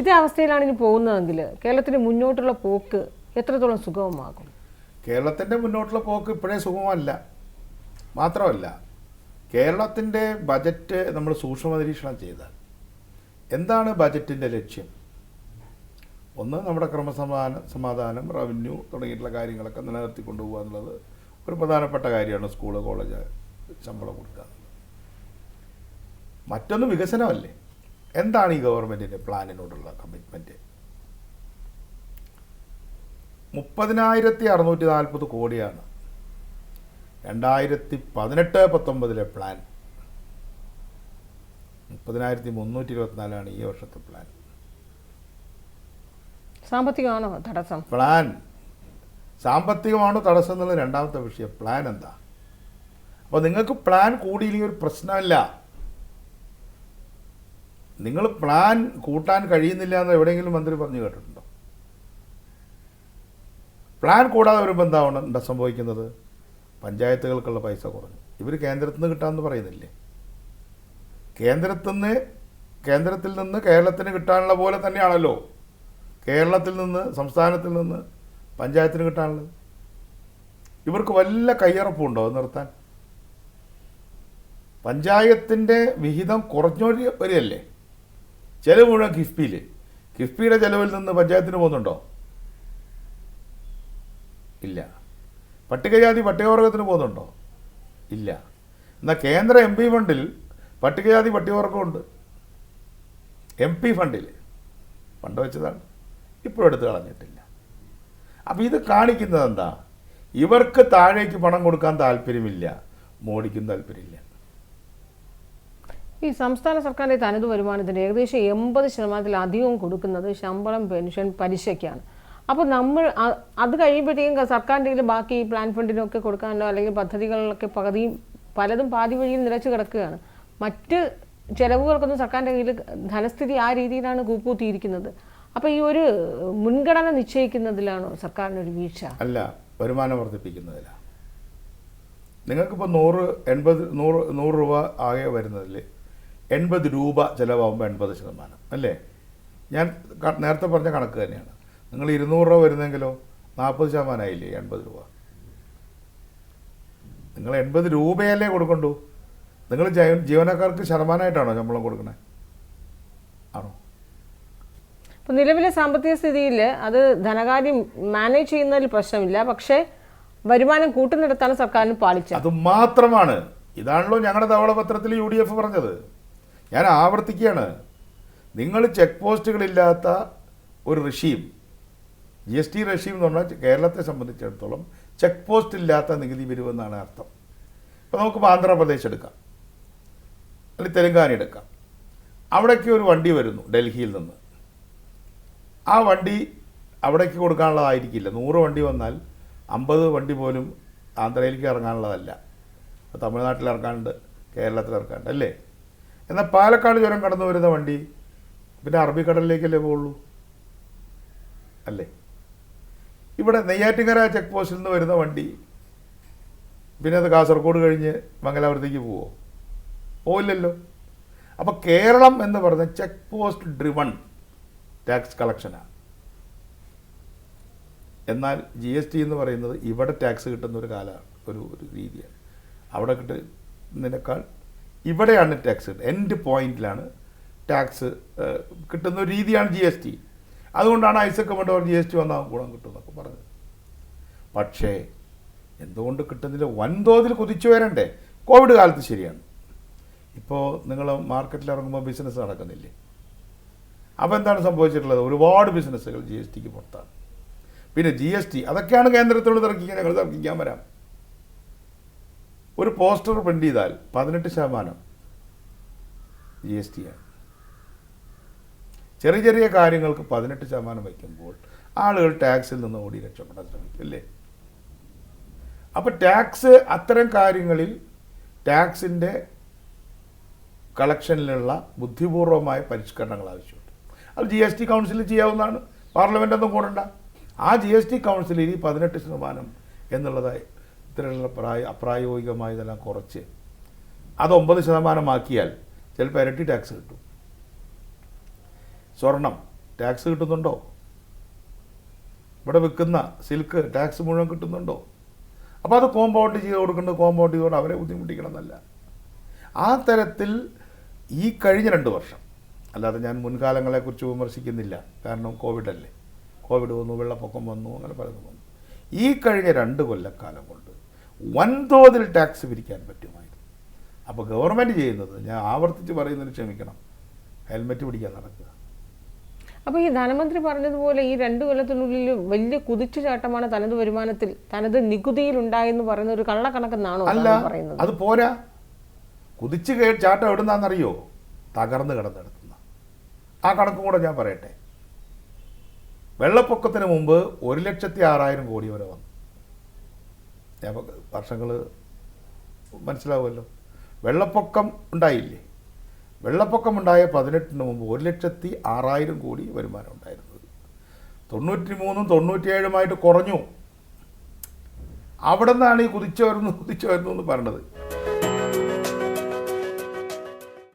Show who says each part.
Speaker 1: ഇതേ അവസ്ഥയിലാണ് ഇനി പോകുന്നതെങ്കിൽ കേരളത്തിന് മുന്നോട്ടുള്ള പോക്ക് എത്രത്തോളം സുഗമമാകും?
Speaker 2: കേരളത്തിന്റെ മുന്നോട്ടുള്ള പോക്ക് ഇപ്പോഴേ സുഗമല്ല മാത്രമല്ല കേരളത്തിന്റെ ബജറ്റ് നമ്മൾ സൂക്ഷ്മ നിരീക്ഷണം ചെയ്താൽ എന്താണ് ബജറ്റിന്റെ ലക്ഷ്യം? ഒന്ന് നമ്മുടെ ക്രമസമാധാനം സമാധാനം റവന്യൂ തുടങ്ങിയിട്ടുള്ള കാര്യങ്ങളൊക്കെ നിലനിർത്തി കൊണ്ടുപോകുക എന്നുള്ളത് ഒരു പ്രധാനപ്പെട്ട കാര്യമാണ് സ്കൂൾ കോളേജ് ശമ്പളം കൊടുക്കുക. മറ്റൊന്ന് വികസനമല്ലേ? എന്താണ് ഈ ഗവൺമെന്റിന്റെ പ്ലാനിനോടുള്ള കമ്മിറ്റ്മെന്റ് മുപ്പതിനായിരത്തി അറുന്നൂറ്റി നാൽപ്പത് കോടിയാണ്. രണ്ടായിരത്തി പതിനെട്ട് പത്തൊമ്പതിലെ പ്ലാൻ മുപ്പതിനായിരത്തി മുന്നൂറ്റി ഇരുപത്തിനാലാണ് ഈ വർഷത്തെ പ്ലാൻ
Speaker 1: സാമ്പത്തികമാണോ തടസ്സം?
Speaker 2: പ്ലാൻ സാമ്പത്തികമാണോ തടസ്സം എന്നുള്ള രണ്ടാമത്തെ വിഷയം. പ്ലാൻ എന്താ? അപ്പോൾ നിങ്ങൾക്ക് പ്ലാൻ കൂടിയില്ലെങ്കിൽ ഒരു പ്രശ്നമില്ല. നിങ്ങൾ പ്ലാൻ കൂട്ടാൻ കഴിയുന്നില്ല എന്ന് എവിടെയെങ്കിലും മന്ത്രി പറഞ്ഞു കേട്ടിട്ടുണ്ടോ? പ്ലാൻ കൂടാതെ വരുമ്പോൾ എന്താണ് എന്താ സംഭവിക്കുന്നത്? പഞ്ചായത്തുകൾക്കുള്ള പൈസ കുറഞ്ഞു. ഇവർ കേന്ദ്രത്തിൽ നിന്ന് കിട്ടാമെന്ന് പറയുന്നില്ലേ? കേന്ദ്രത്തിൽ നിന്ന് കേന്ദ്രത്തിൽ നിന്ന് കേരളത്തിന് കിട്ടാനുള്ള പോലെ തന്നെയാണല്ലോ. കേരളത്തിൽ നിന്ന് സംസ്ഥാനത്തിൽ നിന്ന് പഞ്ചായത്തിന് കിട്ടാനുള്ളത്. ഇവർക്ക് വല്ല കയ്യറപ്പുണ്ടോ അത് നിർത്താൻ? പഞ്ചായത്തിന്റെ വിഹിതം കുറഞ്ഞൊരു വരികയല്ലേ ചെലവ് മുഴുവൻ കിഫ്ബിയിൽ കിഫ്ബിയുടെ ചെലവിൽ നിന്ന് പഞ്ചായത്തിന് പോകുന്നുണ്ടോ? ഇല്ല. പട്ടികജാതി പട്ടികവർഗത്തിന് പോകുന്നുണ്ടോ? ഇല്ല. എന്നാൽ കേന്ദ്ര എം പി ഫണ്ടിൽ പട്ടികജാതി പട്ടികവർഗമുണ്ട് എം പി ഫണ്ടിൽ. ഫണ്ട് വെച്ചതാണ്. ഇപ്പോഴും എടുത്തു കളഞ്ഞിട്ടില്ല. അപ്പോൾ ഇത് കാണിക്കുന്നത് എന്താ? ഇവർക്ക് താഴേക്ക് പണം കൊടുക്കാൻ താല്പര്യമില്ല. മോഡിക്കും താല്പര്യമില്ല.
Speaker 1: ഈ സംസ്ഥാന സർക്കാരിന്റെ തനത് വരുമാനത്തിന്റെ ഏകദേശം എൺപത് ശതമാനത്തിലധികവും കൊടുക്കുന്നത് ശമ്പളം പെൻഷൻ പലിശയ്ക്കാണ്. അപ്പോൾ നമ്മൾ അത് കഴിയുമ്പോഴത്തേക്കും സർക്കാരിന്റെ ബാക്കി പ്ലാൻ ഫണ്ടിനൊക്കെ കൊടുക്കാനോ അല്ലെങ്കിൽ പദ്ധതികളിലൊക്കെ പകുതിയും പലതും പാതി വഴിയിൽ നിലച്ച് കിടക്കുകയാണ്. മറ്റ് ചെലവുകൾക്കൊന്നും സർക്കാരിന്റെ കയ്യിൽ ധനസ്ഥിതി ആ രീതിയിലാണ് കൂപ്പൂത്തിയിരിക്കുന്നത്. അപ്പോൾ ഈ ഒരു മുൻഗണന നിശ്ചയിക്കുന്നതിലാണോ സർക്കാരിനൊരു വീഴ്ച?
Speaker 2: അല്ല വരുമാനം വർദ്ധിപ്പിക്കുന്നതിലാണ് നിങ്ങൾക്കിപ്പോൾ നൂറ് എൺപത് നൂറ് നൂറ് രൂപ ആകെ വരുന്നതിൽ എൺപത് രൂപ ചിലവാകുമ്പോൾ എൺപത് ശതമാനം അല്ലേ? ഞാൻ നേരത്തെ പറഞ്ഞ കണക്ക് തന്നെയാണ്. നിങ്ങൾ ഇരുന്നൂറ് രൂപ വരുന്നെങ്കിലോ നാൽപ്പത് ശതമാനമായില്ലേ എൺപത് രൂപ? നിങ്ങൾ എൺപത് രൂപയല്ലേ കൊടുക്കണ്ടു? നിങ്ങൾ ജീവ- ജീവനക്കാർക്ക് ശതമാനമായിട്ടാണോ ശമ്പളം കൊടുക്കണേ? ആണോ?
Speaker 1: ഇപ്പം നിലവിലെ സാമ്പത്തിക സ്ഥിതിയിൽ അത് ധനകാര്യം മാനേജ് ചെയ്യുന്നതിൽ പ്രശ്നമില്ല. പക്ഷേ വരുമാനം കൂട്ടുന്നിടത്താണ് സർക്കാരിന് പാളിച്ചത്.
Speaker 2: അത് മാത്രമാണ്. ഇതാണല്ലോ ഞങ്ങളുടെ ധവളപത്രത്തിൽ യു ഡി എഫ് പറഞ്ഞത്. ഞാൻ ആവർത്തിക്കുകയാണ്. നിങ്ങൾ ചെക്ക് പോസ്റ്റുകളില്ലാത്ത ഒരു regime G S T regime എന്ന് പറഞ്ഞാൽ കേരളത്തെ സംബന്ധിച്ചിടത്തോളം ചെക്ക് പോസ്റ്റ് ഇല്ലാത്ത നികുതി പിരിവെന്നാണ് അർത്ഥം. ഇപ്പോൾ നമുക്ക് ആന്ധ്രാപ്രദേശ് എടുക്കാം. അല്ലെങ്കിൽ തെലങ്കാന എടുക്കാം. അവിടേക്ക് ഒരു വണ്ടി വരുന്നു ഡൽഹിയിൽ നിന്ന്. ആ വണ്ടി അവിടേക്ക് കൊടുക്കാനുള്ളതായിരിക്കില്ല. നൂറ് വണ്ടി വന്നാൽ അമ്പത് വണ്ടി പോലും ആന്ധ്രയിലേക്ക് ഇറങ്ങാനുള്ളതല്ല. തമിഴ്നാട്ടിൽ ഇറക്കാനുണ്ട് കേരളത്തിൽ ഇറക്കാനുണ്ട് അല്ലേ? എന്നാൽ പാലക്കാട് ചുരം കടന്നു വരുന്ന വണ്ടി പിന്നെ അറബിക്കടലിലേക്കല്ലേ പോകുള്ളൂ അല്ലേ? ഇവിടെ നെയ്യാറ്റിങ്ങര ചെക്ക് പോസ്റ്റിൽ നിന്ന് വരുന്ന വണ്ടി പിന്നെ അത് കാസർഗോഡ് കഴിഞ്ഞ് മംഗലാപുരത്തേക്ക് പോവോ? പോയില്ലല്ലോ അപ്പോൾ കേരളം എന്ന് പറഞ്ഞ ചെക്ക് പോസ്റ്റ് ഡ്രിവൺ ടാക്സ് കളക്ഷനാണ് എന്നാൽ ജി എസ് ടി എന്ന് പറയുന്നത് ഇവിടെ ടാക്സ് കിട്ടുന്ന ഒരു കാലമാണ് ഒരു ഒരു രീതിയാണ്. അവിടെ കിട്ടുന്നതിനേക്കാൾ ഇവിടെയാണ് ടാക്സ് എൻഡ് പോയിന്റിലാണ് ടാക്സ് കിട്ടുന്ന ഒരു രീതിയാണ് ജി എസ് ടി അതുകൊണ്ടാണ് ഐസക് കമൻഡോർ ജി എസ് ടി വന്നാൽ ഗുണം കിട്ടുമെന്നൊക്കെ പറഞ്ഞത്. പക്ഷേ എന്തുകൊണ്ട് കിട്ടുന്നില്ല? വൻതോതിൽ കുതിച്ചു വരണ്ടേ? കോവിഡ് കാലത്ത് ശരിയാണ്. ഇപ്പോൾ നിങ്ങൾ മാർക്കറ്റിൽ ഇറങ്ങുമ്പോൾ ബിസിനസ് നടക്കുന്നില്ലേ? അപ്പോൾ എന്താണ് സംഭവിച്ചിട്ടുള്ളത്? ഒരുപാട് ബിസിനസ്സുകൾ ജി എസ് ടിക്ക് പുറത്താണ്. പിന്നെ ജി എസ് ടി അതൊക്കെയാണ് കേന്ദ്രത്തോട് തർക്കിക്കാൻ ഞങ്ങൾ തർക്കിക്കാൻ വരാം. ഒരു പോസ്റ്റർ പ്രിന്റ് ചെയ്താൽ പതിനെട്ട് ശതമാനം ജി എസ് ടി ആണ്. ചെറിയ ചെറിയ കാര്യങ്ങൾക്ക് പതിനെട്ട് ശതമാനം വയ്ക്കുമ്പോൾ ആളുകൾ ടാക്സിൽ നിന്ന് ഓടി രക്ഷപ്പെടാൻ ശ്രമിക്കും അല്ലേ? അപ്പോൾ ടാക്സ് അത്തരം കാര്യങ്ങളിൽ ടാക്സിന്റെ കളക്ഷനിലുള്ള ബുദ്ധിപൂർവമായ പരിഷ്കരണങ്ങൾ ആവശ്യമുണ്ട്. അത് ജി എസ് ടി കൗൺസിലിൽ ചെയ്യാവുന്നതാണ്. പാർലമെന്റ് ഒന്നും കൂടണ്ട. ആ ജി എസ് ടി കൗൺസിലിൽ ഈ പതിനെട്ട് ശതമാനം എന്നുള്ളതായി ഇത്തരമുള്ള പ്രായ അപ്രായോഗികമായ ഇതെല്ലാം കുറച്ച്. അത് ഒമ്പത് ശതമാനമാക്കിയാൽ ചിലപ്പോൾ ഇരട്ടി ടാക്സ് കിട്ടും. സ്വർണം ടാക്സ് കിട്ടുന്നുണ്ടോ? ഇവിടെ വിൽക്കുന്ന സിൽക്ക് ടാക്സ് മുഴുവൻ കിട്ടുന്നുണ്ടോ? അപ്പോൾ അത് കോമ്പൗണ്ട് ചെയ്ത് കൊടുക്കേണ്ടത് കോമ്പൗണ്ട് ചെയ്തുകൊണ്ട് അവരെ ബുദ്ധിമുട്ടിക്കണം എന്നല്ല ആ തരത്തിൽ ഈ കഴിഞ്ഞ രണ്ട് വർഷം അല്ലാതെ ഞാൻ മുൻകാലങ്ങളെക്കുറിച്ച് വിമർശിക്കുന്നില്ല കാരണം കോവിഡല്ലേ കോവിഡ് വന്നു വെള്ളപ്പൊക്കം വന്നു അങ്ങനെ പലതും വന്നു. ഈ കഴിഞ്ഞ രണ്ട് കൊല്ലക്കാലം കൊണ്ട് വൻതോതിൽ ടാക്സ് പിരിക്കാൻ പറ്റുമായിരുന്നു. അപ്പോൾ ഗവൺമെന്റ് ചെയ്യുന്നത് ഞാൻ ആവർത്തിച്ച് പറയുന്നതിന് ക്ഷമിക്കണം. ഹെൽമെറ്റ് പിടിക്കാൻ നടക്കുക.
Speaker 1: അപ്പോൾ ഈ ധനമന്ത്രി പറഞ്ഞതുപോലെ ഈ രണ്ട് കൊല്ലത്തിനുള്ളിൽ വലിയ കുതിച്ചുചാട്ടമാണ് തനത് വരുമാനത്തിൽ തനത് നികുതിയിൽ ഉണ്ടായെന്ന് പറയുന്ന ഒരു കള്ളക്കണക്കെന്നാണോ
Speaker 2: അല്ല
Speaker 1: താങ്കൾ പറയുന്നത്?
Speaker 2: അത് പോരാ. കുതിച്ച് കേ ചാട്ടം എവിടുന്നാന്നറിയോ? തകർന്ന് കിടന്നെടുത്തുന്ന. ആ കണക്കും കൂടെ ഞാൻ പറയട്ടെ. വെള്ളപ്പൊക്കത്തിന് മുമ്പ് ഒരു ലക്ഷത്തി ആറായിരം കോടി വരെ വന്നു. വർഷങ്ങൾ മനസ്സിലാവുമല്ലോ. വെള്ളപ്പൊക്കം ഉണ്ടായില്ലേ? വെള്ളപ്പൊക്കം ഉണ്ടായ പതിനെട്ടിന് മുമ്പ് ഒരു ലക്ഷത്തി ആറായിരം കോടി വരുമാനം ഉണ്ടായിരുന്നത് തൊണ്ണൂറ്റി മൂന്നും തൊണ്ണൂറ്റിയേഴുമായിട്ട് കുറഞ്ഞു. അവിടെ നിന്നാണ് ഈ കുതിച്ചു വരുന്നു കുതിച്ചു വരുന്നു എന്ന് പറഞ്ഞത്.